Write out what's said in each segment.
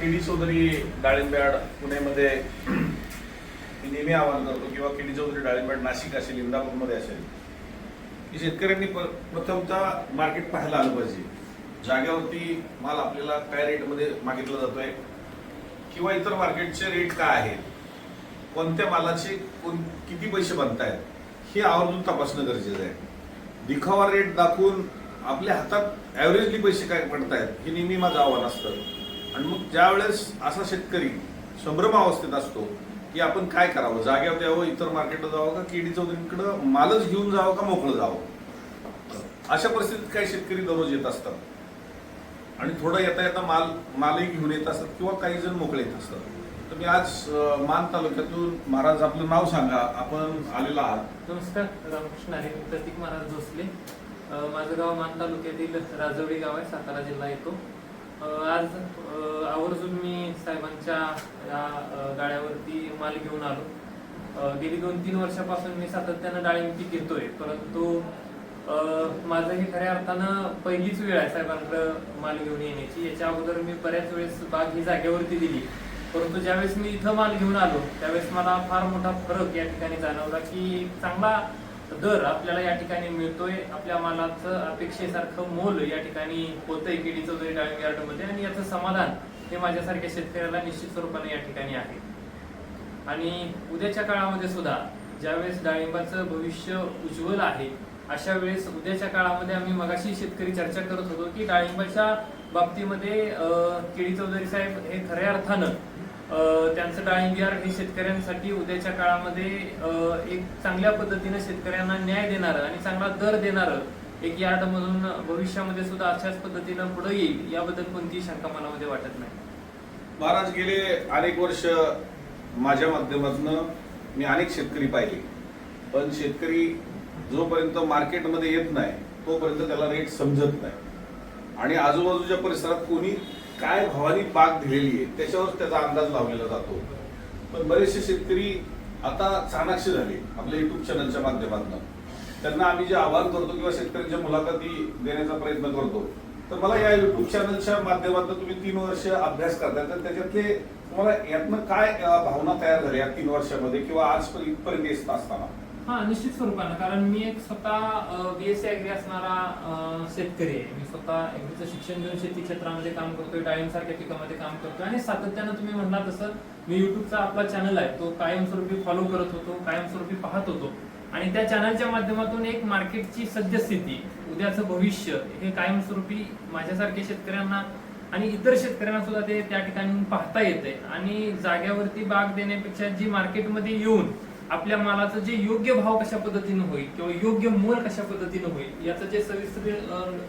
KD Chaudhari डाळिंब्याड पुणेमध्ये मी नेहमी आवाहन करतो किंवा केडी चौधरी डाळिंब्याड नाशिक असेल इंदापूरमध्ये असेल की शेतकऱ्यांनी प्रथमतः मार्केट पाहायला आलं पाहिजे. जागेवरती माल आपल्याला काय रेटमध्ये मागितला जातोय किंवा इतर मार्केटचे रेट काय आहेत कोणत्या मालाचे कोण किती पैसे बनतायत हे आवर्जून तपासणं गरजेचं आहे. दिखावा रेट दाखवून आपल्या हातात ॲव्हरेजली पैसे काय पडतायत हे नेहमी माझं आव्हान असतं. आणि मग ज्यावेळेस असा शेतकरी संभ्रम अवस्थेत असतो की आपण काय करावं? जाग्यावर यावं इतर मार्केटला जावं का केडी चौधरीकडं मालच घेऊन जावं का मोकळं जावं? अशा परिस्थितीत काही शेतकरी दररोज येत असतात. आणि थोडं येता येता माल मालही घेऊन येत असतात किंवा काही जण मोकळे येत असतात. तर मी आज मान तालुक्यातून महाराज आपलं नाव सांगा. आपण आलेला आहात. नमस्कार. रामकृष्ण आहे. मी प्रतीक महाराज भोसले. माझं गाव मान तालुक्यातील राजवडी गाव आहे. सातारा जिल्हा येतो. आज आवर्जून मी साहेबांच्या या गाड्यावरती माल घेऊन आलो. गेली दोन तीन वर्षापासून मी सातत्यानं डाळिंब पीक घेतोय परंतु माझं ही खऱ्या अर्थानं पहिलीच वेळ आहे साहेबांकडं माल घेऊन येण्याची. याच्या अगोदर मी बऱ्याच वेळेस बाग ही जागेवरती दिली. परंतु ज्यावेळेस मी इथं माल घेऊन आलो त्यावेळेस मला फार मोठा फरक या ठिकाणी जाणवला की चांगला दर आपल्याला या ठिकाणी मिळतोय. आपल्या मालाचं अपेक्षेसारखं मोल या ठिकाणी होतंय केळीचं चौधरी डाळिंब यार्डमध्ये आणि याचं समाधान हे माझ्यासारख्या शेतकऱ्याला निश्चित स्वरूपाने या ठिकाणी आहे. आणि उद्याच्या काळामध्ये सुद्धा ज्यावेळेस डाळिंबाचं भविष्य उज्ज्वल आहे अशा वेळेस उद्याच्या काळामध्ये आम्ही मगाशी शेतकरी चर्चा करत होतो की डाळिंबाच्या बाबतीमध्ये अं, चौधरी साहेब हे खऱ्या अर्थानं त्यांचं डाळिंब यार्ड हे शेतकऱ्यांसाठी उद्याच्या काळामध्ये एक चांगल्या पद्धतीनं शेतकऱ्यांना न्याय देणारं आणि चांगला दर देणारं एक यार्ड मधून भविष्यामध्ये सुद्धा अशाच पद्धतीनं पुढे येईल याबद्दल कोणतीही शंका मनामध्ये वाटत नाही. महाराज गेले अनेक वर्ष माझ्या माध्यमातून मी अनेक शेतकरी पाहिले. पण शेतकरी जोपर्यंत मार्केटमध्ये येत नाही तोपर्यंत त्याला रेट समजत नाही. आणि आजूबाजूच्या परिसरात कोणी काय भावानी पाक दिलेली आहे त्याच्यावर त्याचा अंदाज लावलेला जातो. पण बरेचसे शेतकरी आता चाणाक्ष झाले आपल्या युट्यूब चॅनलच्या माध्यमातून. त्यांना आम्ही जे आवाहन करतो किंवा शेतकऱ्यांच्या मुलाखती देण्याचा प्रयत्न करतो तर मला या युट्यूब चॅनलच्या माध्यमातून तुम्ही तीन वर्ष अभ्यास करताय तर त्याच्यातले तुम्हाला यातनं काय भावना तयार झाल्या या तीन वर्षामध्ये किंवा आज इथपर्यंत येत असताना? हा निश्चित स्वरूपानं. कारण मी एक स्वतः बी एस असणारा शेतकरी आहे. मी स्वतः ॲग्रीचं शिक्षण घेऊन शेती क्षेत्रामध्ये काम करतोय डाळिंब सारख्या पिकामध्ये काम करतोय. आणि सातत्यानं तुम्ही म्हणला तसं मी युट्यूबचा आपला चॅनल आहे. तो कायमस्वरूपी फॉलो करत होतो कायमस्वरूपी पाहत होतो. आणि त्या चॅनलच्या माध्यमातून एक मार्केटची सद्यस्थिती उद्याचं भविष्य हे कायमस्वरूपी माझ्यासारख्या शेतकऱ्यांना आणि इतर शेतकऱ्यांना सुद्धा ते त्या ठिकाणी पाहता येते आणि जाग्यावरती बाग देण्यापेक्षा जी मार्केटमध्ये येऊन आपल्या मालाचं जे योग्य भाव कशा पद्धतीनं होईल किंवा योग्य मोल कशा पद्धतीनं होईल याचं जे सविस्तर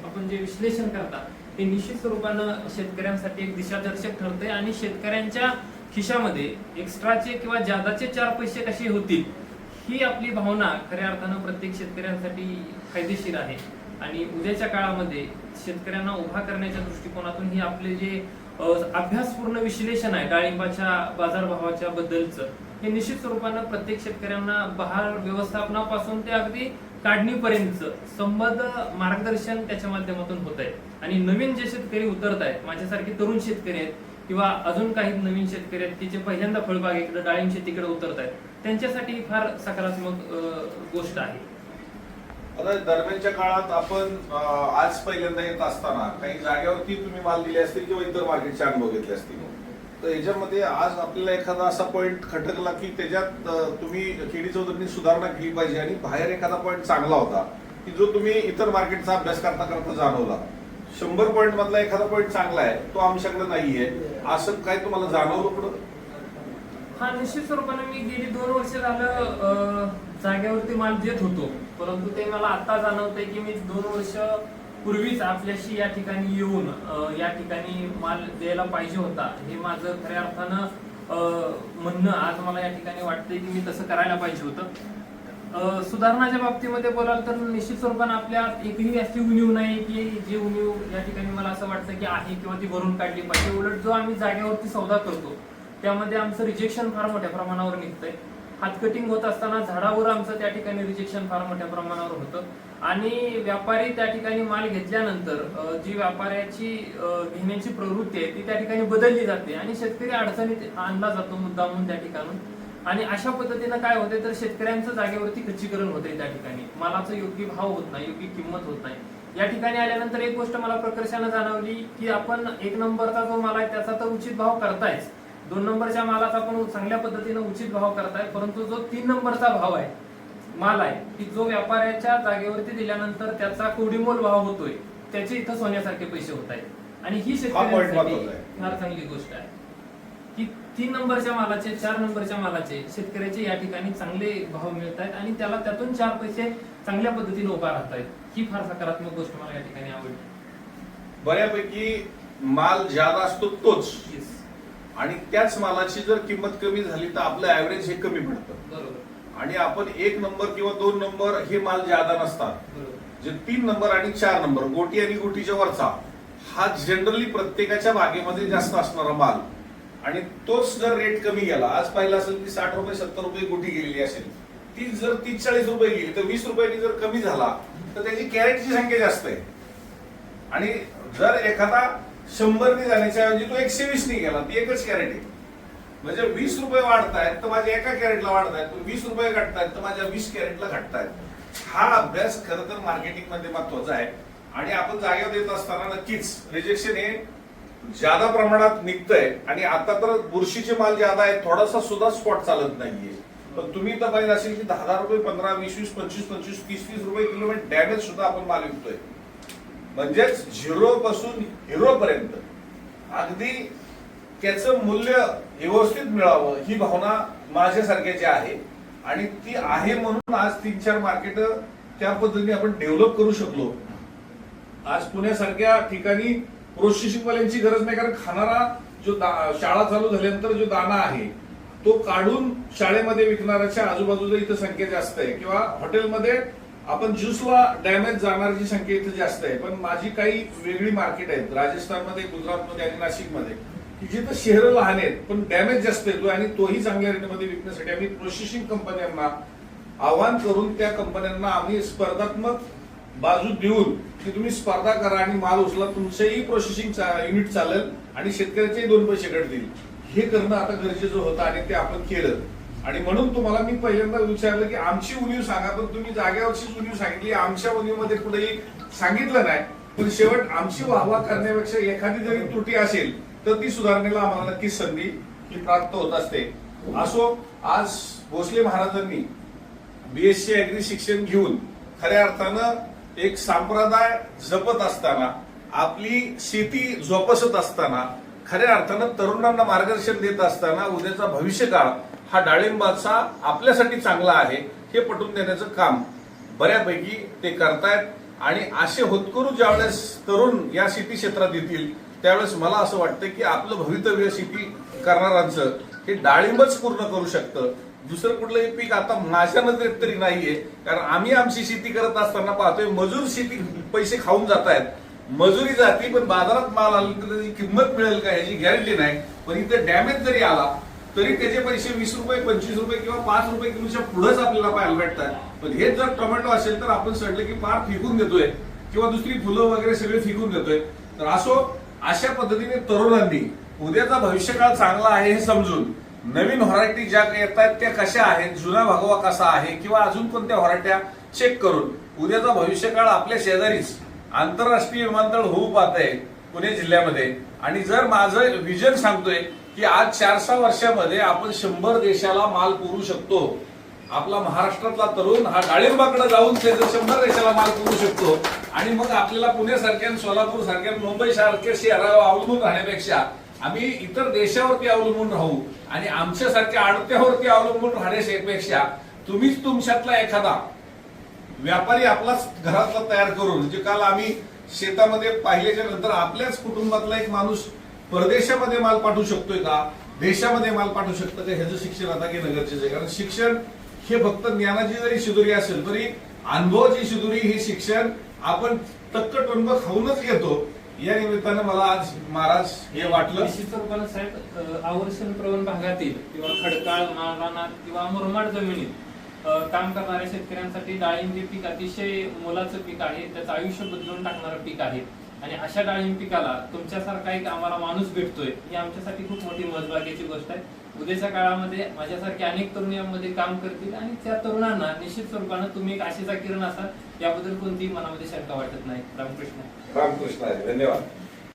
आपण जे विश्लेषण करता ते निश्चित स्वरूपानं शेतकऱ्यांसाठी एक दिशादर्शक ठरते आणि शेतकऱ्यांच्या खिशामध्ये एक्स्ट्राचे किंवा जादाचे चार पैसे कसे होतील ही आपली भावना खऱ्या अर्थानं प्रत्येक शेतकऱ्यांसाठी फायदेशीर आहे. आणि उद्याच्या काळामध्ये शेतकऱ्यांना उभा करण्याच्या दृष्टिकोनातून ही आपले जे अभ्यासपूर्ण विश्लेषण आहे डाळिंबाच्या बाजारभावाच्या बद्दलचं. हे निश्चित स्वरूपानं प्रत्येक शेतकऱ्यांना बहार व्यवस्थापनापासून ते अगदी काढणीपर्यंत संबंध मार्गदर्शन त्याच्या माध्यमातून होत आहे. आणि नवीन जे शेतकरी उतरत आहेत माझ्यासारखे तरुण शेतकरी आहेत किंवा अजून काही नवीन शेतकरी आहेत की जे पहिल्यांदा फळबागेकडे डाळिंब शेतीकडे उतरत आहेत त्यांच्यासाठी ही फार सकारात्मक गोष्ट आहे. आता दरम्यानच्या काळात आपण आज पहिल्यांदा येत असताना काही जागेवरती तुम्ही माल दिले असतील किंवा इतर मार्केटचे अनुभव घेतले असतील. तर याच्यामध्ये आज आपल्याला एखादा असा पॉईंट खटकला की त्याच्यात तुम्ही केडी चौधरीनी सुधारणा केली पाहिजे आणि बाहेर एखादा पॉईंट चांगला होता की जो तुम्ही इतर मार्केटचा अभ्यास करता करता जाणवला. शंभर पॉईंट मधला एखादा पॉईंट चांगला आहे तो आमच्याकडे नाहीये. असं काय तुम्हाला जाणवलं पुढं? हा निश्चित स्वरूपाने मी गेली दोन वर्ष झालं जाग्यावरती जागेवरती माल देत होतो. परंतु ते मला आता जाणवतंय की मी दोन वर्ष पूर्वीच आपल्याशी या ठिकाणी येऊन या ठिकाणी माल द्यायला पाहिजे होता. हे माझं खऱ्या अर्थानं म्हणणं आज मला या ठिकाणी वाटतंय की मी तसं करायला पाहिजे होतं. सुधारणाच्या बाबतीमध्ये बोलाल तर निश्चित स्वरूपानं आपल्या एकही अशी उणीव नाही की जी उणीव या ठिकाणी मला असं वाटतं की आहे किंवा ती भरून काढली पाहिजे. उलट जो आम्ही जागेवरती सौदा करतो त्यामध्ये आमचं रिजेक्शन फार मोठ्या प्रमाणावर निघतंय. हातकटिंग होत असताना झाडावर आमचं त्या ठिकाणी रिजेक्शन फार मोठ्या प्रमाणावर होतं. आणि व्यापारी त्या ठिकाणी माल घेतल्यानंतर जी व्यापाऱ्याची घेण्याची प्रवृत्ती आहे ती त्या ठिकाणी बदलली जाते आणि शेतकरी अडचणीत आणला जातो मुद्दामून त्या ठिकाणून. आणि अशा पद्धतीनं काय होते तर शेतकऱ्यांचं जागेवरती खच्चीकरण होते त्या ठिकाणी. मालाचं योग्य भाव होत नाही योग्य किंमत होत नाही. या ठिकाणी आल्यानंतर एक गोष्ट मला प्रकर्षानं जाणवली की आपण एक नंबरचा जो माल आहे त्याचा तर उचित भाव करतायच. दोन नंबरच्या मालाचा पण चांगल्या पद्धतीनं उचित भाव करताय परंतु जो तीन नंबरचा भाव आहे माल आहे की जो व्यापाऱ्याच्या जागेवरती दिल्यानंतर त्याचा कोडीमोल भाव होतोय त्याचे इथं सोन्यासारखे पैसे होत आहेत. आणि ही शेतकऱ्यांसाठी. फार चांगली गोष्ट आहे. की तीन नंबरच्या मालाचे चार नंबरच्या मालाचे शेतकऱ्याचे या ठिकाणी चांगले भाव मिळत आहेत आणि त्याला त्यातून चार पैसे चांगल्या पद्धतीने उभा राहत आहेत. ही फार सकारात्मक गोष्ट मला या ठिकाणी आवडली. बऱ्यापैकी माल ज्यादा असतो तोच. आणि त्याच मालाची जर किंमत कमी झाली तर आपलं ऍव्हरेज हे कमी पडतं. आणि आपण एक नंबर किंवा दोन नंबर हे माल ज्यादा नसतात. जे तीन नंबर आणि चार नंबर गोटी आणि गोटीच्या वरचा हा जनरली प्रत्येकाच्या बागेमध्ये जास्त असणारा माल. आणि तोच जर रेट कमी गेला आज पाहिलं असेल की साठ रुपये सत्तर रुपये गोटी गेलेली असेल. ती जर तीस चाळीस रुपये गेली तर वीस रुपयांनी जर कमी झाला तर त्याची कॅरेटची संख्या जास्त आहे. आणि जर एखादा शंभरनी जाण्याच्या ऐवजी तो एकशे वीसनी गेला. ती एकच कॅरेट आहे म्हणजे वीस रुपये वाढतायत तर माझ्या एका कॅरेटला वाढतायत पण वीस रुपये घटतायत तर माझ्या वीस कॅरेटला घटतायत. हा अभ्यास खरं तर मार्केटिंगमध्ये महत्त्वाचा आहे. आणि आपण जागेवर देत असताना नक्कीच रिजेक्शन हे ज्यादा प्रमाणात निघतंय आणि आता तर बुरशीचे माल ज्यादा आहे थोडासा सुद्धा स्पॉट चालत नाहीये. पण तुम्ही तर पाहिजे असेल की दहा दहा रुपये पंधरा वीस वीस पंचवीस पंचवीस तीस तीस रुपये किलोमीटर डॅमेज सुद्धा आपण माल विकतोय. म्हणजेच झिरो पासून हिरो पर्यंत. अगदी त्याचं मूल्य व्यवस्थित मिळावं ही भावना माझ्यासारख्याची आहे आणि ती आहे म्हणून आज तीन चार मार्केट त्या पद्धतीने आपण डेव्हलप करू शकलो. आज पुण्यासारख्या ठिकाणी प्रोसेसिंगवाल्यांची गरज नाही कारण खाणारा जो दा- शाळा चालू झाल्यानंतर जो दाना आहे तो काढून शाळेमध्ये विकणाऱ्याच्या आजूबाजूला इथं संख्या जास्त आहे किंवा हॉटेलमध्ये आपण ज्यूसला डॅमेज जाणाऱ्याची संख्या इथं जास्त आहे पण माझी काही वेगळी मार्केट आहेत राजस्थानमध्ये गुजरातमध्ये आणि नाशिकमध्ये की जिथं शहरं लहान आहेत पण डॅमेज जास्त येतो आणि तोही चांगल्या रेटमध्ये विकण्यासाठी आम्ही प्रोसेसिंग कंपन्यांना आव्हान करून त्या कंपन्यांना आम्ही स्पर्धात्मक बाजू देऊन की तुम्ही स्पर्धा करा आणि माल उचला तुमचंही प्रोसेसिंग युनिट चालेल आणि शेतकऱ्याचेही दोन पैसे घडतील हे करणं आता गरजेचं होतं आणि ते आपण केलं. आणि म्हणून तुम्हाला मी पहिल्यांदा विचारलं की आमची उणीव सांगा पण तुम्ही जाग्यावरचीच उणीव सांगितली. आमच्या उणीवमध्ये कुठेही सांगितलं नाही. पण शेवट आमची वाहवा करण्यापेक्षा एखादी जरी त्रुटी असेल तर ती सुधारण्याला आम्हाला नक्कीच संधी ही प्राप्त होत असते. असो आज भोसले महाराजांनी बीएससी अॅग्री शिक्षण घेऊन खऱ्या अर्थानं एक संप्रदाय जपत असताना आपली शेती जोपासत असताना खऱ्या अर्थानं तरुणांना मार्गदर्शन देत असताना उद्याचा भविष्यकाळ हा डाळिंबाचा आपल्यासाठी चांगला आहे हे पटवून देण्याचं काम बऱ्यापैकी ते करतायत. आणि असे होतकरू ज्यावेळेस तरुण या शेती क्षेत्रात येतील त्यावेळेस मला असं वाटतं की आपलं भवितव्य शेती करणाऱ्यांचं हे डाळिंबच पूर्ण करू शकतं. दुसरं कुठलंही पीक आता माझ्या नजरेत तरी नाहीये कारण आम्ही आमची शेती करत असताना पाहतोय मजूर शेती पैसे खाऊन जात आहेत मजुरी जाती पण बाजारात माल आला तर त्याची किंमत मिळेल का याची गॅरंटी नाही. पण इथे डॅमेज जरी आला तरी त्याचे पैसे वीस रुपये पंचवीस रुपये किंवा पाच रुपये किलोच्या पुढेच आपल्याला पाहायला भेटतात. पण हेच जर टोमॅटो असेल तर आपण सडलं की पार फेकून देतोय. किंवा दुसरी फुलं वगैरे सगळे फेकून देतोय. तर असो अशा पद्धतीने तरुणांनी उद्याचा भविष्यकाळ चांगला आहे हे समजून नवीन व्हरायटी ज्या येत आहेत त्या कशा आहेत जुना भागवा कसा आहे किंवा अजून कोणत्या व्हरायट्या चेक करून उद्याचा भविष्यकाळ आपल्या शेजारीच आंतरराष्ट्रीय विमानतळ होऊ पाहत आहे पुणे जिल्ह्यामध्ये. आणि जर माझं विजन सांगतोय की आज चार सहा वर्षामध्ये आपण शंभर देशाला माल पुरू शकतो. आपला महाराष्ट्रातला तरुण हा डाळिंबाकडे जाऊन त्याचं शंभर देशाला माल पुरू शकतो आणि मग आपल्याला पुण्यासारख्या सोलापूर सारख्या मुंबई सारख्या शहरावर अवलंबून राहण्यापेक्षा आम्ही इतर देशावरती अवलंबून राहू आणि आमच्यासारख्या आडत्यावरती अवलंबून राहण्यापेक्षा तुम्हीच तुमच्यातला एखादा व्यापारी आपलाच घरातला तयार करून म्हणजे काल आम्ही शेतामध्ये पाहिल्याच्या नंतर आपल्याच कुटुंबातला एक माणूस परदेशामध्ये माल पाठवू शकतोय का? देशामध्ये माल पाठवू शकतं का? ह्याचं शिक्षण आता घेणं गरजेचं आहे. कारण शिक्षण हे फक्त ज्ञानाची जरी शिदुरी असेल तरी अनुभवाची शिदुरी हे शिक्षण आपण तक्क टोनब खाऊनच घेतो. या निमित्तानं मला आज महाराज हे वाटलं. निश्चित स्वरूपाला साहेब आवर्षण प्रवण भागातील किंवा खडकाळ माळरानात किंवा मुरमाड जमिनीत काम करणाऱ्या शेतकऱ्यांसाठी डाळिंब हे पीक अतिशय मोलाचं पीक आहे. त्याचं आयुष्य बदलून टाकणारं पीक आहे. आणि अशा डाळिंब पिकाला तुमच्यासारखा एक आम्हाला माणूस भेटतोय ही आमच्यासाठी खूप मोठी महत्वाची गोष्ट आहे. उद्याच्या काळामध्ये माझ्यासारखे अनेक तरुण यामध्ये काम करतील आणि त्या तरुणांना निश्चित स्वरूपानं तुम्ही एक आशेचा किरण असाल याबद्दल कोणतीही मनामध्ये शंका वाटत नाही. रामकृष्ण. रामकृष्ण आहे धन्यवाद.